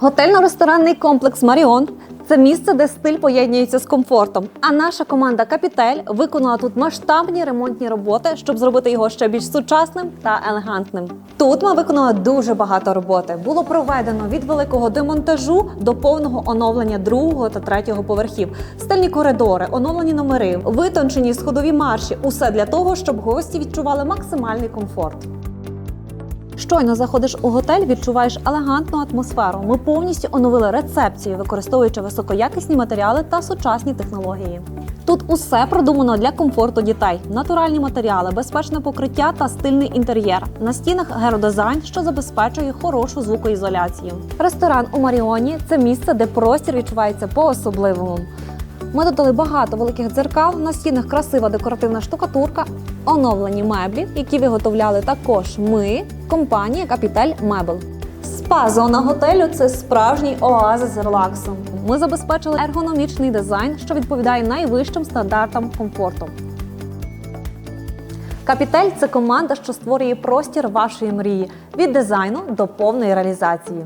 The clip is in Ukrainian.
Готельно-ресторанний комплекс Маріон це місце, де стиль поєднується з комфортом. А наша команда Капітель виконала тут масштабні ремонтні роботи, щоб зробити його ще більш сучасним та елегантним. Тут ми виконали дуже багато роботи. Було проведено від великого демонтажу до повного оновлення другого та третього поверхів, стильні коридори, оновлені номери, витончені сходові марші. Усе для того, щоб гості відчували максимальний комфорт. Щойно заходиш у готель, відчуваєш елегантну атмосферу. Ми повністю оновили рецепцію, використовуючи високоякісні матеріали та сучасні технології. Тут усе продумано для комфорту дітей: натуральні матеріали, безпечне покриття та стильний інтер'єр. На стінах геродизайн, що забезпечує хорошу звукоізоляцію. Ресторан у Маріоні це місце, де простір відчувається по-особливому. Ми додали багато великих дзеркал, на стінах красива декоративна штукатурка, оновлені меблі, які виготовляли також ми, компанія Капітель Мебел. Спа-зона готелю це справжній оазис релаксу. Ми забезпечили ергономічний дизайн, що відповідає найвищим стандартам комфорту. Капітель це команда, що створює простір вашої мрії від дизайну до повної реалізації.